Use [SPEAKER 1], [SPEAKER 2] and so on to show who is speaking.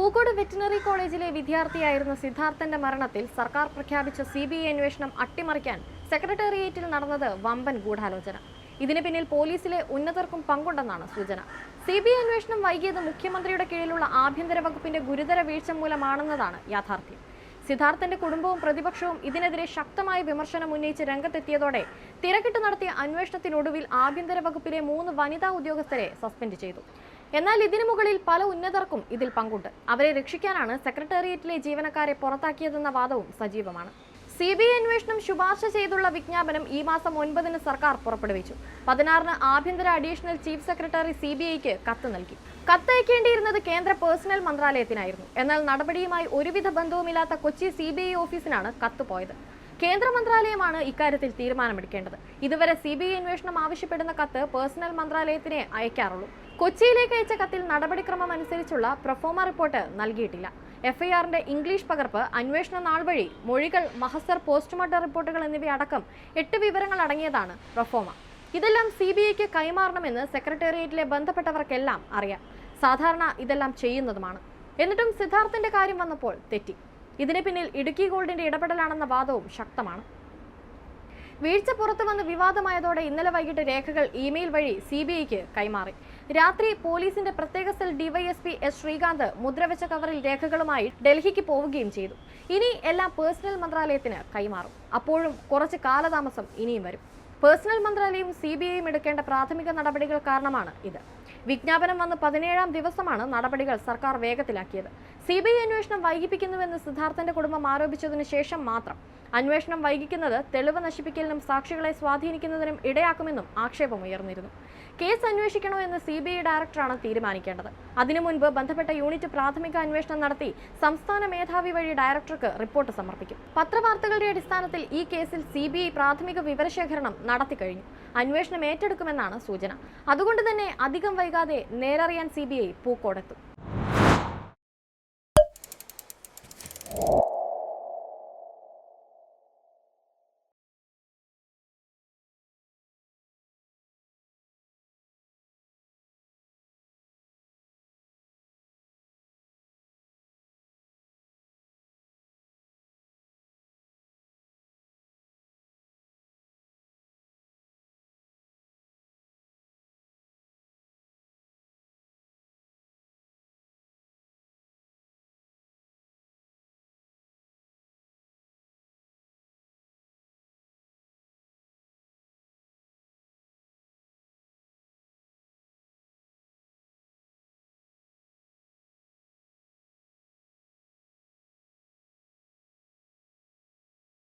[SPEAKER 1] Pookode veterinary കോളേജിലെ വിദ്യാർത്ഥിയായിരുന്ന സിദ്ധാർത്ഥന്റെ മരണത്തിൽ സർക്കാർ പ്രഖ്യാപിച്ച സി ബി ഐ അന്വേഷണം അട്ടിമറിക്കാൻ സെക്രട്ടേറിയറ്റിൽ നടന്നത് വമ്പൻ ഗൂഢാലോചന. ഇതിന് പിന്നിൽ പോലീസിലെ ഉന്നതർക്കും പങ്കുണ്ടെന്നാണ് സൂചന. സി ബി ഐ അന്വേഷണം വൈകിയത് മുഖ്യമന്ത്രിയുടെ കീഴിലുള്ള ആഭ്യന്തര വകുപ്പിന്റെ ഗുരുതര വീഴ്ച മൂലമാണെന്നതാണ് യാഥാർത്ഥ്യം. സിദ്ധാർത്ഥന്റെ കുടുംബവും പ്രതിപക്ഷവും ഇതിനെതിരെ ശക്തമായ വിമർശനം ഉന്നയിച്ച് രംഗത്തെത്തിയതോടെ തിരക്കിട്ട് നടത്തിയ അന്വേഷണത്തിനൊടുവിൽ ആഭ്യന്തര വകുപ്പിലെ മൂന്ന് വനിതാ ഉദ്യോഗസ്ഥരെ സസ്പെൻഡ് ചെയ്തു. എന്നാൽ ഇതിനു മുകളിൽ പല ഉന്നതർക്കും ഇതിൽ പങ്കുണ്ട്. അവരെ രക്ഷിക്കാനാണ് സെക്രട്ടേറിയറ്റിലെ ജീവനക്കാരെ പുറത്താക്കിയതെന്ന വാദവും സജീവമാണ്. സി ബി ഐ അന്വേഷണം ശുപാർശ ചെയ്തുള്ള വിജ്ഞാപനം ഈ മാസം ഒൻപതിന് സർക്കാർ പുറപ്പെടുവിച്ചു. പതിനാറിന് ആഭ്യന്തര additional chief secretary C B ഐക്ക് കത്ത് നൽകി. കത്തയക്കേണ്ടിയിരുന്നത് കേന്ദ്ര പേഴ്സണൽ മന്ത്രാലയത്തിനായിരുന്നു. എന്നാൽ നടപടിയുമായി ഒരുവിധ ബന്ധവുമില്ലാത്ത കൊച്ചി സി ബി ഐ ഓഫീസിനാണ് കത്ത് പോയത്. കേന്ദ്ര മന്ത്രാലയമാണ് ഇക്കാര്യത്തിൽ തീരുമാനമെടുക്കേണ്ടത്. ഇതുവരെ സി ബി ഐ അന്വേഷണം ആവശ്യപ്പെടുന്ന കത്ത് പേഴ്സണൽ മന്ത്രാലയത്തിനെ അയക്കാറുള്ളൂ. കൊച്ചിയിലേക്ക് അയച്ച കത്തിൽ നടപടിക്രമം അനുസരിച്ചുള്ള പ്രൊഫോമ റിപ്പോർട്ട് നൽകിയിട്ടില്ല എഫ്ഐആറിന്റെ ഇംഗ്ലീഷ് പകർപ്പ് അന്വേഷണ നാൾ വഴി മൊഴികൾ മഹസർ പോസ്റ്റ്മോർട്ടം റിപ്പോർട്ടുകൾ എന്നിവയടക്കം എട്ട് വിവരങ്ങൾ അടങ്ങിയതാണ് പ്രൊഫോമ ഇതെല്ലാം സി ബി ഐക്ക് കൈമാറണമെന്ന് സെക്രട്ടേറിയറ്റിലെ ബന്ധപ്പെട്ടവർക്കെല്ലാം അറിയാം. സാധാരണ ഇതെല്ലാം ചെയ്യുന്നതുമാണ്. എന്നിട്ടും സിദ്ധാർത്ഥിന്റെ കാര്യം വന്നപ്പോൾ തെറ്റി. ഇതിന് പിന്നിൽ ഇടുക്കി ഗോൾഡിന്റെ ഇടപെടലാണെന്ന വാദവും ശക്തമാണ്. വീഴ്ച പുറത്തു വന്ന് വിവാദമായതോടെ ഇന്നലെ വൈകിട്ട് രേഖകൾ ഇമെയിൽ വഴി സി ബി ഐക്ക് കൈമാറി. രാത്രി പോലീസിന്റെ പ്രത്യേക സെൽ ഡിവൈഎസ്പി എസ് ശ്രീകാന്ത് മുദ്രവെച്ച കവറിൽ രേഖകളുമായി ഡൽഹിക്ക് പോവുകയും ചെയ്തു. ഇനി എല്ലാം പേഴ്സണൽ മന്ത്രാലയത്തിന് കൈമാറും. അപ്പോഴും കുറച്ച് കാലതാമസം ഇനിയും വരും. പേഴ്സണൽ മന്ത്രാലയവും സി ബി ഐയും എടുക്കേണ്ട പ്രാഥമിക നടപടികൾ കാരണമാണ് ഇത്. വിജ്ഞാപനം വന്ന് പതിനേഴാം ദിവസമാണ് നടപടികൾ സർക്കാർ വേഗത്തിലാക്കിയത്. സി ബി ഐ അന്വേഷണം വൈകിപ്പിക്കുന്നുവെന്ന് സിദ്ധാർത്ഥന്റെ കുടുംബം ആരോപിച്ചതിനു ശേഷം മാത്രം അന്വേഷണം വൈകിക്കുന്നത് തെളിവ് നശിപ്പിക്കലിനും സാക്ഷികളെ സ്വാധീനിക്കുന്നതിനും ഇടയാക്കുമെന്നും ആക്ഷേപം ഉയർന്നിരുന്നു. കേസ് അന്വേഷിക്കണോ എന്ന് സി ബി ഐ ഡയറക്ടറാണ് തീരുമാനിക്കേണ്ടത്. അതിനു മുൻപ് ബന്ധപ്പെട്ട യൂണിറ്റ് പ്രാഥമിക അന്വേഷണം നടത്തി സംസ്ഥാന മേധാവി വഴി ഡയറക്ടർക്ക് റിപ്പോർട്ട് സമർപ്പിക്കും. പത്രവാർത്തകളുടെ അടിസ്ഥാനത്തിൽ ഈ കേസിൽ സി ബി ഐ പ്രാഥമിക വിവരശേഖരണം നടത്തിക്കഴിഞ്ഞു അന്വേഷണം ഏറ്റെടുക്കുമെന്നാണ് സൂചന. അതുകൊണ്ട് തന്നെ അധികം വൈകാതെ നേരറിയാൻ സി ബി ഐ പൂക്കോടെത്തും.